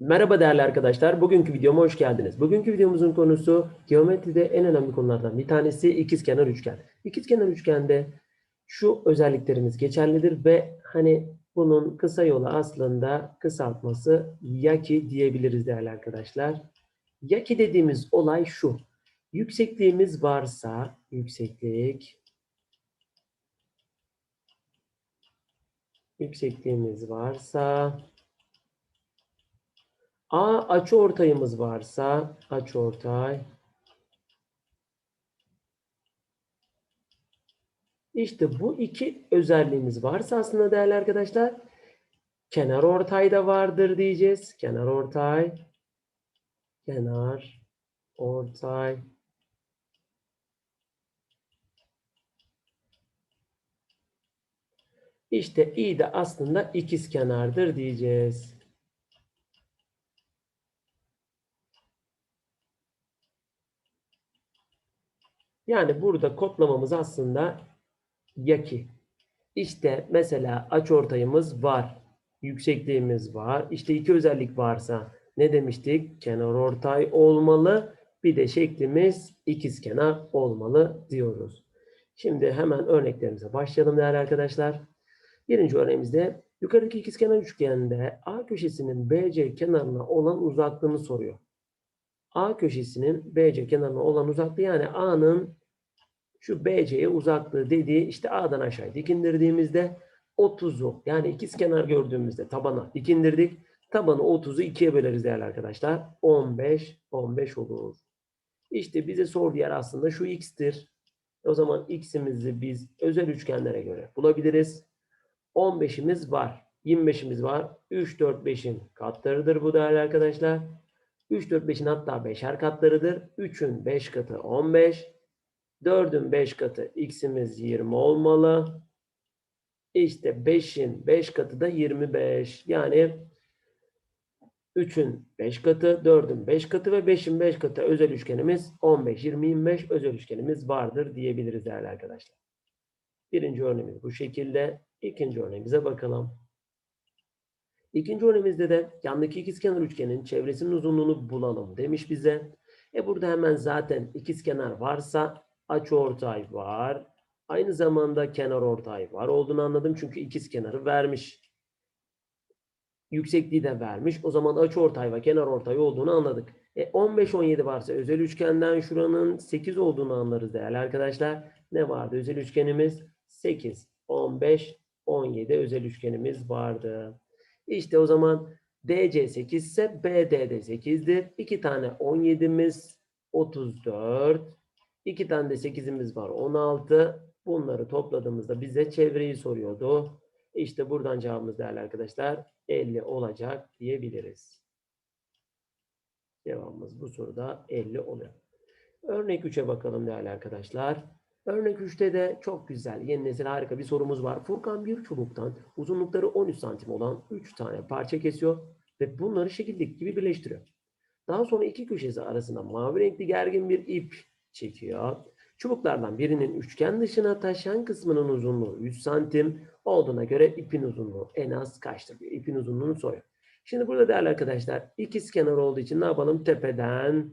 Merhaba değerli arkadaşlar. Bugünkü videoma hoş geldiniz. Bugünkü videomuzun konusu geometride en önemli konulardan bir tanesi ikizkenar üçgen. İkizkenar üçgende şu özelliklerimiz geçerlidir ve hani bunun kısa yolu aslında kısaltması yaki diyebiliriz değerli arkadaşlar. Yaki dediğimiz olay şu. Yüksekliğimiz varsa yükseklik yüksekliğimiz varsa A açıortayımız varsa açıortay İşte bu iki özelliğimiz varsa aslında değerli arkadaşlar kenar ortay da vardır diyeceğiz. Kenar ortay kenar ortay İşte i de aslında ikiz kenardır diyeceğiz. Yani burada kodlamamız aslında yaki. İşte mesela açıortayımız var. Yüksekliğimiz var. İşte iki özellik varsa ne demiştik? Kenar ortay olmalı. Bir de şeklimiz ikizkenar olmalı diyoruz. Şimdi hemen örneklerimize başlayalım değerli arkadaşlar. Birinci örneğimizde yukarıdaki ikizkenar üçgende A köşesinin BC kenarına olan uzaklığını soruyor. A köşesinin BC kenarına olan uzaklığı yani A'nın şu BC'ye uzaklığı dediği işte A'dan aşağı dikindirdiğimizde 30'u yani ikizkenar gördüğümüzde tabana dikindirdik. Tabanı 30'u ikiye böleriz değerli arkadaşlar. 15, 15 olur. İşte bize sorduğu yer aslında şu x'tir. O zaman x'imizi biz özel üçgenlere göre bulabiliriz. 15'imiz var. 25'imiz var. 3, 4, 5'in katlarıdır bu değerli arkadaşlar. 3, 4, 5'in hatta 5'er katlarıdır. 3'ün 5 katı 15. 4'ün 5 katı x'imiz 20 olmalı. İşte 5'in 5 katı da 25. Yani 3'ün 5 katı, 4'ün 5 katı ve 5'in 5 katı özel üçgenimiz 15, 20, 25 özel üçgenimiz vardır diyebiliriz değerli arkadaşlar. Birinci örneğimiz bu şekilde. İkinci örneğimize bakalım. İkinci örneğimizde de yandaki ikizkenar üçgenin çevresinin uzunluğunu bulalım demiş bize. E burada hemen zaten ikizkenar varsa açıortay var. Aynı zamanda kenar ortay var olduğunu anladım çünkü ikizkenarı vermiş. Yüksekliği de vermiş. O zaman açıortay ve kenar ortay olduğunu anladık. E 15 17 varsa özel üçgenden şuranın 8 olduğunu anlarız değerli arkadaşlar. Ne vardı özel üçgenimiz? 8, 15, 17 özel üçgenimiz vardı. İşte o zaman DC 8 ise BD de 8'dir. 2 tane 17'miz 34. 2 tane de 8'imiz var 16. Bunları topladığımızda bize çevreyi soruyordu. İşte buradan cevabımız değerli arkadaşlar 50 olacak diyebiliriz. Cevabımız bu soruda 50 oluyor. Örnek 3'e bakalım değerli arkadaşlar. Örnek 3'te de çok güzel, yeni nesil harika bir sorumuz var. Furkan bir çubuktan uzunlukları 13 santim olan 3 tane parça kesiyor ve bunları şekildeki gibi birleştiriyor. Daha sonra iki köşesi arasında mavi renkli gergin bir ip çekiyor. Çubuklardan birinin üçgen dışına taşan kısmının uzunluğu 3 santim olduğuna göre ipin uzunluğu en az kaçtır diyor. İpin uzunluğunu soruyor. Şimdi burada değerli arkadaşlar ikiz kenar olduğu için ne yapalım? Tepeden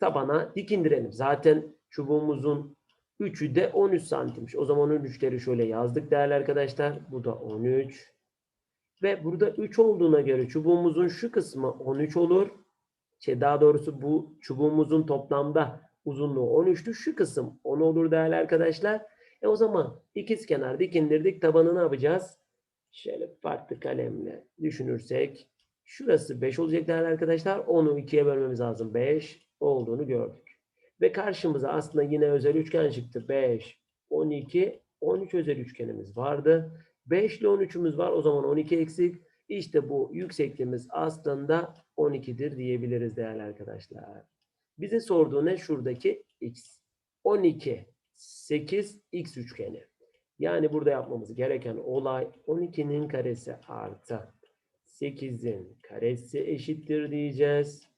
tabana dikindirelim. Zaten çubuğumuzun 3'ü de 13 santimmiş. O zaman 13'leri şöyle yazdık değerli arkadaşlar. Bu da 13. Ve burada 3 olduğuna göre çubuğumuzun şu kısmı 13 olur. Şey daha doğrusu bu çubuğumuzun toplamda uzunluğu 13'tü. Şu kısım 10 olur değerli arkadaşlar. E o zaman ikiz kenar dikindirdik. Tabanı ne yapacağız? Şöyle farklı kalemle düşünürsek. Şurası 5 olacak değerli arkadaşlar. 10'u 2'ye bölmemiz lazım. 5 olduğunu gördük. Ve karşımıza aslında yine özel üçgen çıktı. 5, 12, 13 özel üçgenimiz vardı. 5 ile 13'ümüz var. O zaman 12 eksik. İşte bu yüksekliğimiz aslında 12'dir diyebiliriz değerli arkadaşlar. Bize sorduğu ne? Şuradaki x. 12, 8, x üçgeni. Yani burada yapmamız gereken olay 12'nin karesi artı 8'in karesi eşittir diyeceğiz.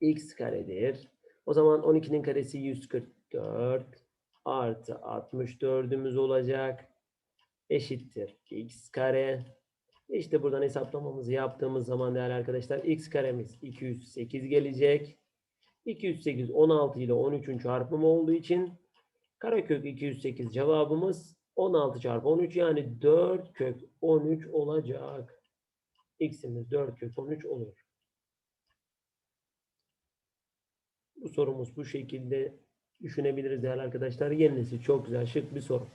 x karedir. O zaman 12'nin karesi 144 artı 64'ümüz olacak. Eşittir x kare. İşte buradan hesaplamamızı yaptığımız zaman değerli arkadaşlar x karemiz 208 gelecek. 208 16 ile 13'ün çarpımı olduğu için karekök 208 cevabımız 16 çarpı 13 yani 4 kök 13 olacak. X'imiz 4 kök 13 olur. Bu sorumuz bu şekilde düşünebiliriz değerli arkadaşlar. Yenisi çok güzel şık bir soru.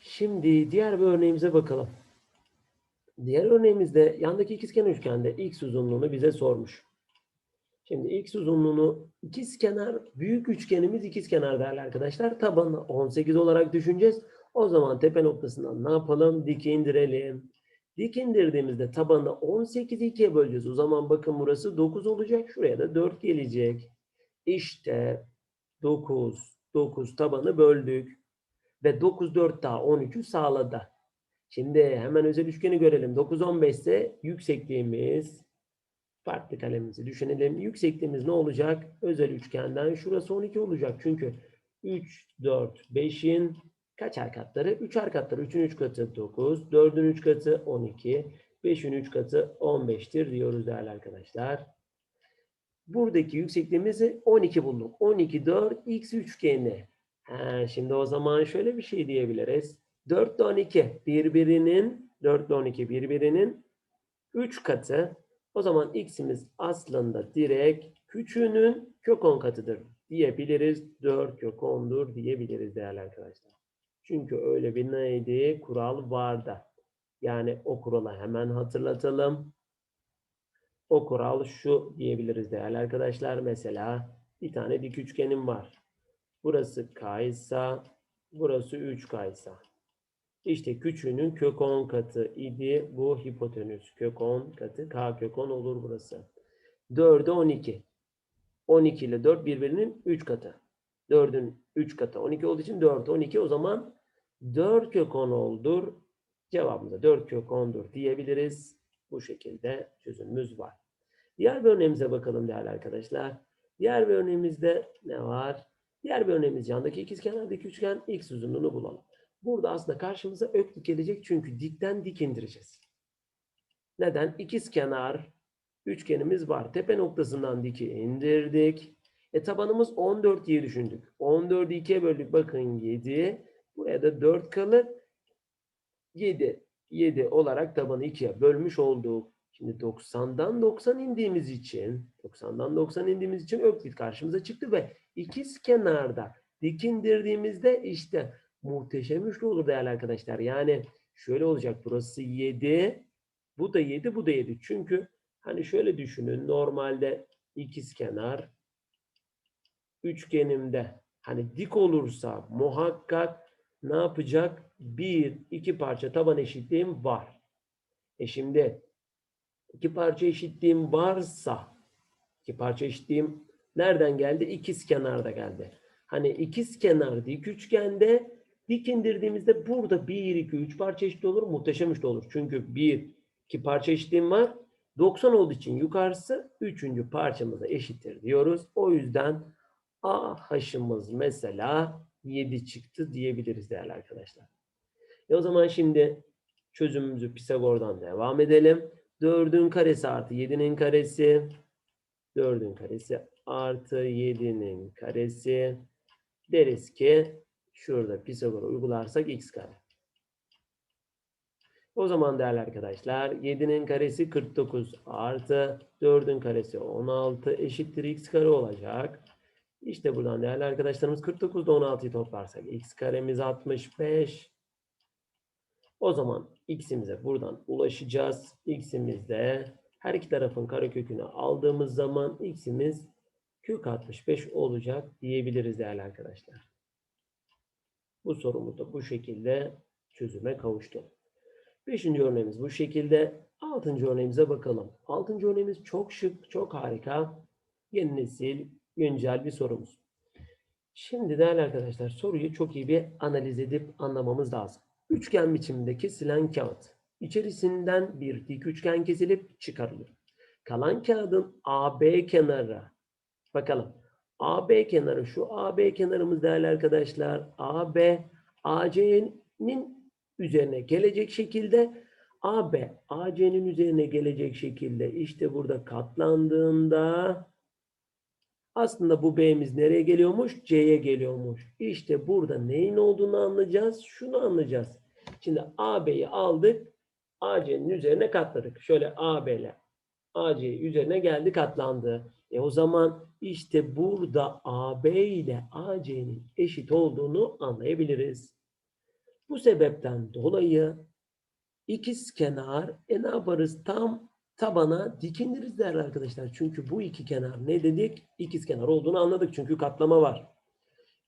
Şimdi diğer bir örneğimize bakalım. Diğer örneğimizde yandaki ikizkenar üçgende x uzunluğunu bize sormuş. Şimdi x uzunluğunu ikizkenar büyük üçgenimiz ikizkenar değerli arkadaşlar. Tabanı 18 olarak düşüneceğiz. O zaman tepe noktasından ne yapalım? Dik indirelim. Dik indirdiğimizde tabanı 18'i 2'ye böleceğiz. O zaman bakın burası 9 olacak. Şuraya da 4 gelecek. İşte 9, 9 tabanı böldük. Ve 9, 4 daha 13'ü sağladı. Şimdi hemen özel üçgeni görelim. 9, 15 ise yüksekliğimiz farklı kalemimizi düşünelim. Yüksekliğimiz ne olacak? Özel üçgenden şurası 12 olacak. Çünkü 3, 4, 5'in kaçar katları? 3'er katları. 3'ün 3 katı 9, 4'ün 3 katı 12, 5'in 3 katı 15'tir diyoruz değerli arkadaşlar. Buradaki yüksekliğimizi 12 bulduk. 12, 4, x üçgeni. Ha, şimdi o zaman şöyle bir şey diyebiliriz. 4 ile 12 birbirinin 4 ile 12 birbirinin 3 katı. O zaman x'imiz aslında direkt küçüğünün kök 10 katıdır diyebiliriz. 4 kök 10'dur diyebiliriz değerli arkadaşlar. Çünkü öyle bir neydi? Kural vardı. Yani o kuralı hemen hatırlatalım. O kural şu diyebiliriz değerli arkadaşlar. Mesela bir tane dik üçgenim var. Burası k ise burası 3k ise. İşte küçüğünün kök 10 katı idi bu hipotenüs. Kök 10 katı k kök 10 olur burası. 4'e 12. 12 ile 4 birbirinin 3 katı. 4'ün 3 katı 12 olduğu için 4 12 o zaman 4 kök 10 oldur. Cevabımız da 4 kök 10'dur diyebiliriz. Bu şekilde çözümümüz var. Diğer bir örneğimize bakalım değerli arkadaşlar. Diğer bir örneğimizde ne var? Diğer bir örneğimiz yandaki ikizkenardaki üçgen x uzunluğunu bulalım. Burada aslında karşımıza öklit gelecek çünkü dikten dik indireceğiz. Neden? İkizkenar üçgenimiz var. Tepe noktasından diki indirdik. E tabanımız 14 diye düşündük. 14'ü 2'ye böldük. Bakın 7. Buraya da 4 kalır. 7. 7 olarak tabanı 2'ye bölmüş olduk. Şimdi 90'dan 90 indiğimiz için 90'dan 90 indiğimiz için öklit karşımıza çıktı ve ikiz kenarda dik indirdiğimizde işte muhteşem üçlü olur değerli arkadaşlar. Yani şöyle olacak burası 7 bu da 7 bu da 7. Çünkü hani şöyle düşünün normalde ikiz kenar üçgenimde hani dik olursa muhakkak ne yapacak? Bir, iki parça taban eşitliğim var. E şimdi iki parça eşitliğim varsa iki parça eşitliğim nereden geldi? İkiz kenarda geldi. Hani ikiz kenar dik üçgende dik indirdiğimizde burada 1, 2, 3 parça eşit olur. Muhteşem üçlü olur. Çünkü 1, 2 parça eşitliğim var. 90 olduğu için yukarısı 3. parçamıza eşittir diyoruz. O yüzden A haşımız mesela 7 çıktı diyebiliriz değerli arkadaşlar. E o zaman şimdi çözümümüzü Pisagor'dan devam edelim. 4'ün karesi artı 7'nin karesi 4'ün karesi artı 7'nin karesi deriz ki şurada Pisagor'u uygularsak x kare. O zaman değerli arkadaşlar 7'nin karesi 49 artı 4'ün karesi 16 eşittir x kare olacak. İşte buradan değerli arkadaşlarımız 49'da 16'yı toplarsak x karemiz 65. O zaman x'imize buradan ulaşacağız. x'imizde her iki tarafın karekökünü aldığımız zaman x'imiz kök 65 olacak diyebiliriz değerli arkadaşlar. Bu sorumuz da bu şekilde çözüme kavuştu. Beşinci örneğimiz bu şekilde. Altıncı örneğimize bakalım. Altıncı örneğimiz çok şık, çok harika. Yeni nesil, güncel bir sorumuz. Şimdi değerli arkadaşlar soruyu çok iyi bir analiz edip anlamamız lazım. Üçgen biçiminde kesilen kağıt. İçerisinden bir dik üçgen kesilip çıkarılır. Kalan kağıdın AB kenarı. Bakalım. AB kenarı şu AB kenarımız değerli arkadaşlar. AB AC'nin üzerine gelecek şekilde AB AC'nin üzerine gelecek şekilde işte burada katlandığında aslında bu B'miz nereye geliyormuş? C'ye geliyormuş. İşte burada neyin olduğunu anlayacağız. Şunu anlayacağız. Şimdi AB'yi aldık. AC'nin üzerine katladık. Şöyle AB ile AC üzerine geldi katlandı. E o zaman işte burada AB ile AC'nin eşit olduğunu anlayabiliriz. Bu sebepten dolayı ikiz kenar e ne yaparız? Tam tabana dikindiriz değerli arkadaşlar. Çünkü bu iki kenar ne dedik? İkiz kenar olduğunu anladık. Çünkü katlama var.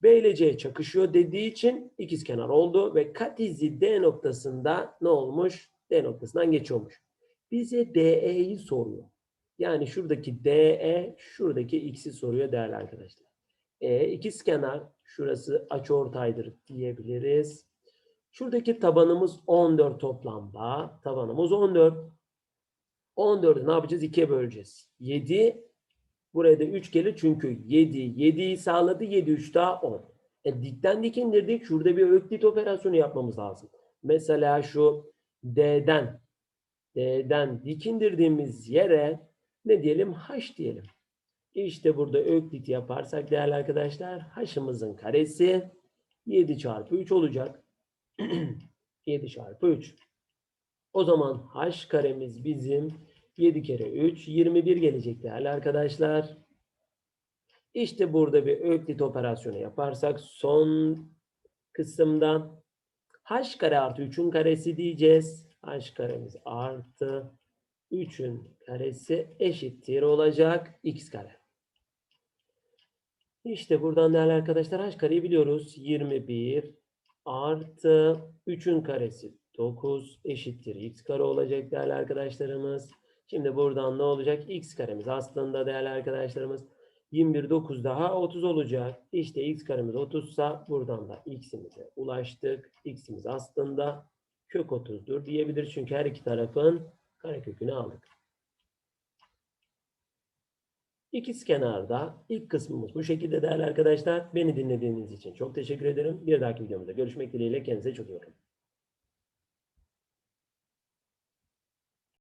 B ile C çakışıyor dediği için ikiz kenar oldu ve kat izi D noktasında ne olmuş? D noktasından geçiyormuş. Bize DE'yi soruyor. Yani şuradaki DE, şuradaki X'i soruyor değerli arkadaşlar. E ikiz kenar, şurası açıortaydır diyebiliriz. Şuradaki tabanımız 14 toplamda. Tabanımız 14. 14'ü ne yapacağız? 2'ye böleceğiz. 7. Buraya da 3 gelir çünkü 7. 7'yi sağladı. 7 3 daha 10. E, dikten dik indirdik. Şurada bir öklit operasyonu yapmamız lazım. Mesela şu D'den D'den dik indirdiğimiz yere ne diyelim? H diyelim. İşte burada öklit yaparsak değerli arkadaşlar H'ımızın karesi 7 çarpı 3 olacak. 7 çarpı 3. O zaman h karemiz bizim 7 kere 3 21 gelecek değerli arkadaşlar. İşte burada bir öklit operasyonu yaparsak son kısımda h kare artı 3'ün karesi diyeceğiz. h karemiz artı 3'ün karesi eşittir olacak x kare. İşte buradan değerli arkadaşlar h kareyi biliyoruz. 21 artı 3'ün karesi 9 eşittir x kare olacak değerli arkadaşlarımız. Şimdi buradan ne olacak? x karemiz aslında değerli arkadaşlarımız 21 9 daha 30 olacak. İşte x karemiz 30 sa buradan da x'imize ulaştık. x'imiz aslında kök 30'dur diyebiliriz. Çünkü her iki tarafın karekökünü aldık. İkiz kenarda ilk kısmımız bu şekilde değerli arkadaşlar. Beni dinlediğiniz için çok teşekkür ederim. Bir dahaki videomuzda görüşmek dileğiyle. Kendinize çok iyi bakın.